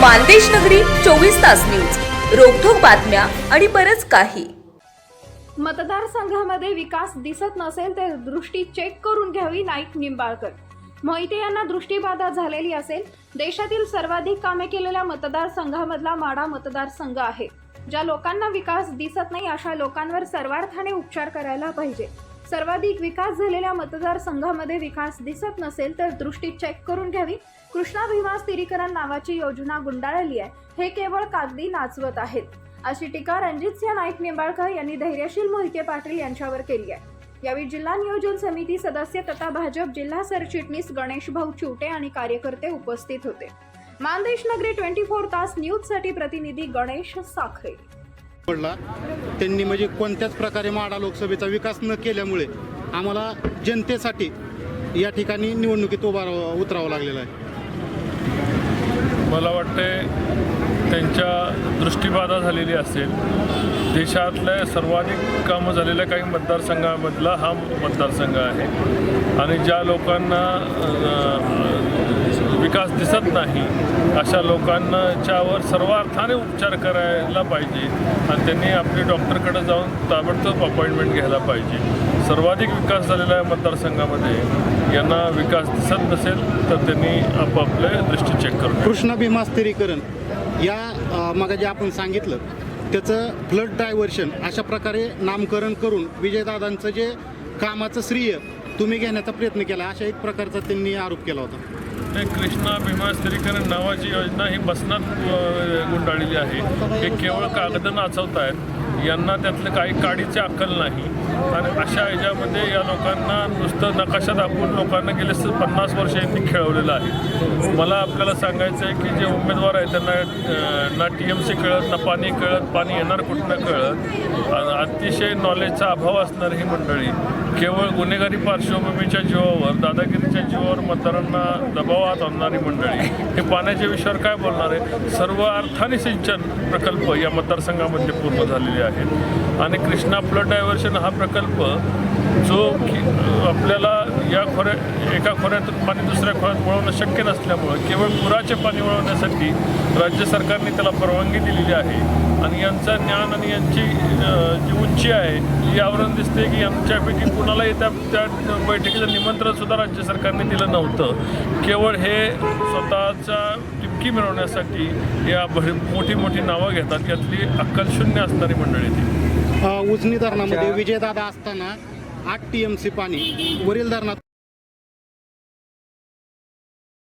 मानदेश नगरी चोवीस तास न्यूज. रोखोक बातम्या आणि बरच काही. मतदारसंघामध्ये विकास दिसत नसेल तर दृष्टी चेक करून घ्यावी नाईक निंबाळकर. मोहिते यांना दृष्टीबाधा झालेली असेल देशातील सर्वाधिक कामे केलेल्या मतदारसंघामधला माडा मतदारसंघ आहे ज्या लोकांना विकास दिसत नाही अशा लोकांवर सर्वार्थाने उपचार करायला पाहिजे. सर्वाधिक विकास झालेल्या मतदारसंघामध्ये विकास दिसत नसेल तर दृष्टी चेक करून घ्यावी. कृष्णा भीमा स्थिरीकरण नावाची योजना गुंडाळली आहे हे केवळ कागदी नाचवत आहेत. अशी टीका रणजितसिंह नाईक निंबाळकर यांनी धैर्यशील मोहिते पाटील यांच्यावर केली आहे. यावेळी जिल्हा नियोजन समिती सदस्य तथा भाजप जिल्हा सरचिटणीस गणेश भाऊ चिवटे आणि कार्यकर्ते उपस्थित होते. मानदेश नगरी ट्वेंटी फोर तास न्यूजसाठी प्रतिनिधी गणेश साखरे. पडला. त्यांनी म्हणजे कोणत्याच प्रकारे माडा लोकसभेचा विकास न केल्यामुळे आम्हाला जनतेसाठी या ठिकाणी निवडणुकीत उभा उतरावं लागलेलं आहे. मला वाटते त्यांच्या दृष्टीबाधा झालेली असेल देशातल्या सर्वाधिक कामं झालेल्या काही मतदारसंघामधला हा मतदारसंघ आहे. आणि ज्या लोकांना विकास दिसत नाही अशा लोकांच्यावर सर्वार्थाने उपचार करायला पाहिजे. आणि त्यांनी आपली डॉक्टरकडे जाऊन ताबडतोब अपॉइंटमेंट घ्यायला पाहिजे. सर्वाधिक विकास झालेला आहे मतदारसंघामध्ये. यांना विकास दिसत नसेल तर त्यांनी आपापले दृष्टी चेक करून कृष्ण कृष्णा भीमा स्थिरीकरण. या मग जे आपण सांगितलं त्याचं फ्लड डायव्हर्शन अशा प्रकारे नामकरण करून विजयदादांचं जे कामाचं श्रेय तुम्ही घेण्याचा प्रयत्न केला अशा एक प्रकारचा त्यांनी आरोप केला होता. ते कृष्णा भीमा स्थिरीकरण नावाची योजना ही बसनात अ, गुंडाळलेली आहे. हे केवळ कागद नाचवत आहेत यांना त्यातलं काही काडीची अक्कल नाही. आणि अशा ह्याच्यामध्ये या लोकांना नुसतं नकाशा दाखवून लोकांना गेले पन्नास वर्ष यांनी खेळवलेलं आहे. मला आपल्याला सांगायचं आहे की जे उमेदवार आहेत त्यांना ना टी एम सी कळत ना पाणी कळत पाणी येणार कुठनं कळत अतिशय नॉलेजचा अभाव असणारी ही मंडळी. केवळ गुन्हेगारी पार्श्वभूमीच्या जीवावर दादा जीवावर मतदारांना दबावात आणणारी मंडळी. हे पाण्याच्या विषयावर काय बोलणार आहे? सर्व अर्थाने सिंचन प्रकल्प या मतदारसंघामध्ये पूर्ण झालेले आहेत. आणि कृष्णा फ्लड डायव्हर्शन हा प्रकल्प जो की आपल्याला या खोऱ्या एका खोऱ्यातून पाणी दुसऱ्या खोऱ्यात वळवणं शक्य नसल्यामुळं केवळ पुराचे पाणी वळवण्यासाठी राज्य सरकारने त्याला परवानगी दिलेली आहे. आणि यांचं ज्ञान आणि यांची जी उंची आहे यावरून दिसते की यांच्यापैकी कुणालाही त्या त्या बैठकीचं निमंत्रण सुद्धा राज्य सरकारने दिलं नव्हतं. केवळ हे स्वतःचा टिपकी मिळवण्यासाठी या भर मोठी मोठी नावं घेतात. यातली अक्कल शून्य असणारी मंडळी ती. अं, उजनी धरणामध्ये विजयदादा असताना आठ टी एम सी पाणी वरील धरणात